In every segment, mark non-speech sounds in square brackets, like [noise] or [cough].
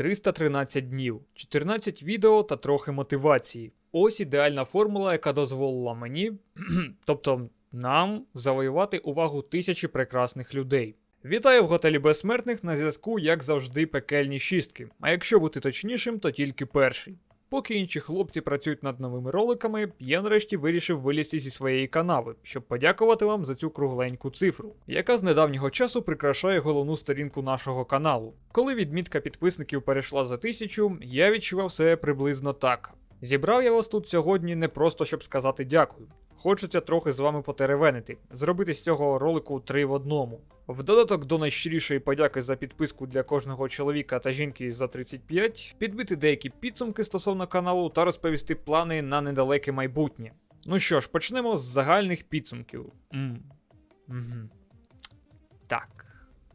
313 днів, 14 відео та трохи мотивації. Ось ідеальна формула, яка дозволила мені, [clears throat] тобто нам, завоювати увагу тисячі прекрасних людей. Вітаю в готелі безсмертних на зв'язку, як завжди, пекельні шістки. А якщо бути точнішим, то тільки перший. Поки інші хлопці працюють над новими роликами, я нарешті вирішив вилізти зі своєї канави, щоб подякувати вам за цю кругленьку цифру, яка з недавнього часу прикрашає головну сторінку нашого каналу. Коли відмітка підписників перейшла за тисячу, я відчував себе приблизно так. Зібрав я вас тут сьогодні не просто щоб сказати дякую. Хочеться трохи з вами потеревенити, зробити з цього ролику три в одному. В додаток до найщирішої подяки за підписку для кожного чоловіка та жінки за 35, підбити деякі підсумки стосовно каналу та розповісти плани на недалеке майбутнє. Ну що ж, почнемо з загальних підсумків. М. Мгм. Так.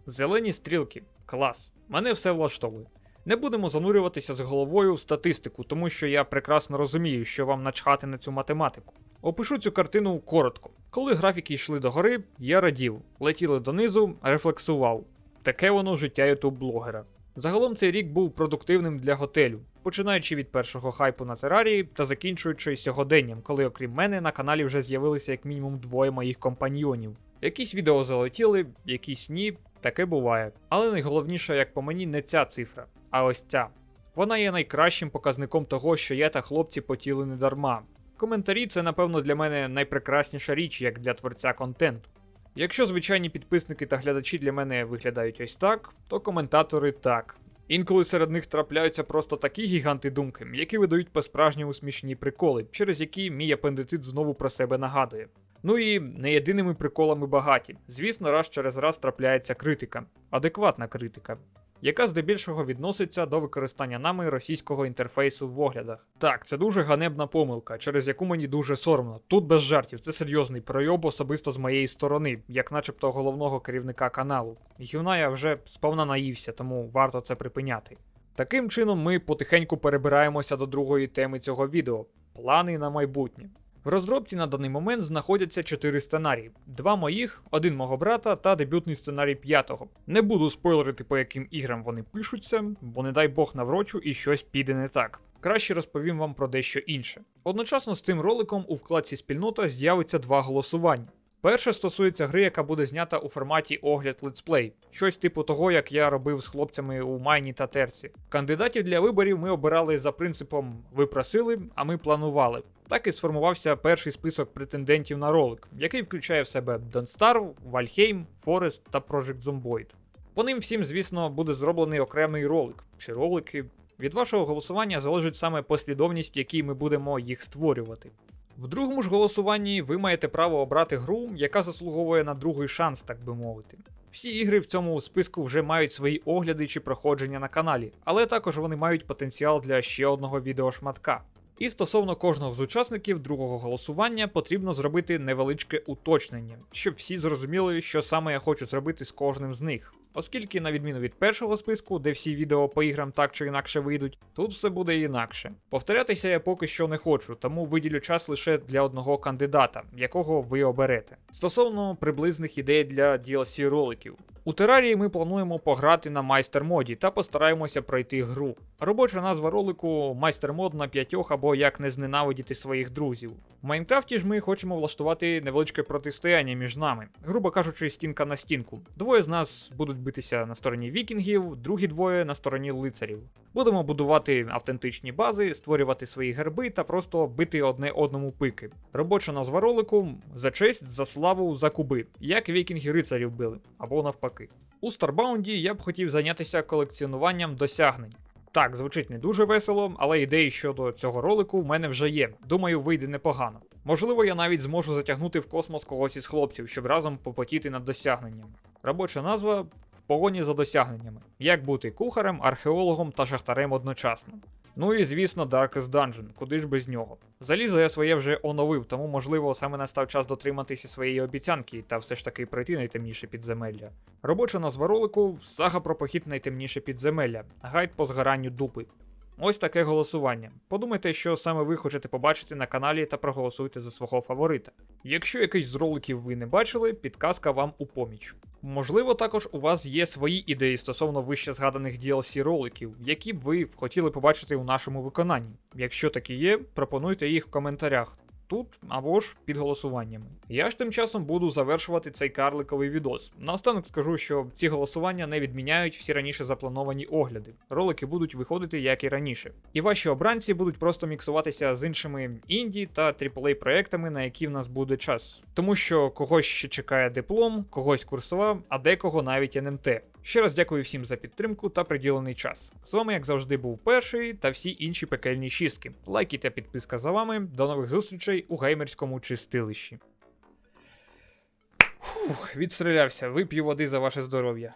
Зелені стрілки. Клас. Мене все влаштовує. Не будемо занурюватися з головою в статистику, тому що я прекрасно розумію, що вам начхати на цю математику. Опишу цю картину коротко. Коли графіки йшли догори, я радів, летіли донизу, рефлексував. Таке воно життя ютуб-блогера. Загалом цей рік був продуктивним для готелю, починаючи від першого хайпу на терарії та закінчуючи сьогоденням, коли, окрім мене, на каналі вже з'явилися як мінімум двоє моїх компаньйонів. Якісь відео залетіли, якісь ні, таке буває. Але найголовніше, як по мені, не ця цифра, а ось ця. Вона є найкращим показником того, що я та хлопці потіли не дарма. Коментарі це, напевно, для мене найпрекрасніша річ, як для творця контенту. Якщо звичайні підписники та глядачі для мене виглядають ось так, то коментатори так. Інколи серед них трапляються просто такі гіганти думки, які видають по-справжньому смішні приколи, через які мій апендицит знову про себе нагадує. Ну і не єдиними приколами багаті. Звісно, раз через раз трапляється критика, адекватна критика, яка здебільшого відноситься до використання нами російського інтерфейсу в оглядах. Так, це дуже ганебна помилка, через яку мені дуже соромно. Тут без жартів, це серйозний пройоб особисто з моєї сторони, як начебто головного керівника каналу. Гівна я вже сповна наївся, тому варто це припиняти. Таким чином, ми потихеньку перебираємося до другої теми цього відео плани на майбутнє. В розробці на даний момент знаходяться чотири сценарії: два моїх, один мого брата та дебютний сценарій п'ятого. Не буду спойлерити, по яким іграм вони пишуться, бо не дай Бог наврочу і щось піде не так. Краще розповім вам про дещо інше. Одночасно з цим роликом у вкладці спільнота з'явиться два голосування. Перше стосується гри, яка буде знята у форматі огляд летсплей, щось типу того, як я робив з хлопцями у Майні та Терці. Кандидатів для виборів ми обирали за принципом ви просили, а ми планували. Так і сформувався перший список претендентів на ролик, який включає в себе Starve, Valheim, Forest та Project Zomboid. По ним всім, звісно, буде зроблений окремий ролик чи ролики. Від вашого голосування залежить саме послідовність, в якій ми будемо їх створювати. В другому ж голосуванні ви маєте право обрати гру, яка заслуговує на другий шанс, так би мовити. Всі ігри в цьому списку вже мають свої огляди чи проходження на каналі, але також вони мають потенціал для ще одного відеошматка. І стосовно кожного з учасників другого голосування потрібно зробити невеличке уточнення, щоб всі зрозуміли, що саме я хочу зробити з кожним з них. Оскільки, на відміну від першого списку, де всі відео по іграм так чи інакше вийдуть, тут все буде інакше. Повторятися я поки що не хочу, тому виділю час лише для одного кандидата, якого ви оберете. Стосовно приблизних ідей для DLC роликів. У терарії ми плануємо пограти на майстер-моді та постараємося пройти гру. Робоча назва ролику майстер-мод на п'ятьох або як не зненавидіти своїх друзів. В Майнкрафті ж ми хочемо влаштувати невеличке протистояння між нами, грубо кажучи, стінка на стінку. Двоє з нас будуть битися на стороні вікінгів, другі двоє на стороні лицарів. Будемо будувати автентичні бази, створювати свої герби та просто бити одне одному пики. Робоча назва ролику за честь, за славу, за куби, як вікінги рицарів били, або навпаки. У Старбаунді я б хотів зайнятися колекціонуванням досягнень. Так, звучить не дуже весело, але ідеї щодо цього ролику в мене вже є. Думаю, вийде непогано. Можливо, я навіть зможу затягнути в космос когось із хлопців, щоб разом попотіти над досягненнями. Робоча назва погоні за досягненнями. Як бути кухарем, археологом та шахтарем одночасно. Ну і звісно, Darkest Dungeon, куди ж без нього. Залізо я своє вже оновив, тому можливо саме настав час дотриматися своєї обіцянки та все ж таки пройти найтемніше підземелля. Робоча назва ролику сага про похід найтемніше підземелля, гайд по згаранню дупи. Ось таке голосування. Подумайте, що саме ви хочете побачити на каналі та проголосуйте за свого фаворита. Якщо якийсь з роликів ви не бачили, підказка вам у поміч. Можливо, також у вас є свої ідеї стосовно вище згаданих DLC роликів, які б ви хотіли побачити у нашому виконанні. Якщо такі є, пропонуйте їх в коментарях. Тут або ж під голосуваннями. Я ж тим часом буду завершувати цей карликовий відос. Наостанок скажу, що ці голосування не відміняють всі раніше заплановані огляди. Ролики будуть виходити як і раніше. І ваші обранці будуть просто міксуватися з іншими інді та AAA проектами, на які в нас буде час. Тому що когось ще чекає диплом, когось курсова, а декого навіть НМТ. Ще раз дякую всім за підтримку та приділений час. З вами, як завжди, був перший та всі інші пекельні шістки. Лайки та підписка за вами. До нових зустрічей у геймерському чистилищі. Фух, відстрілявся, вип'ю води за ваше здоров'я.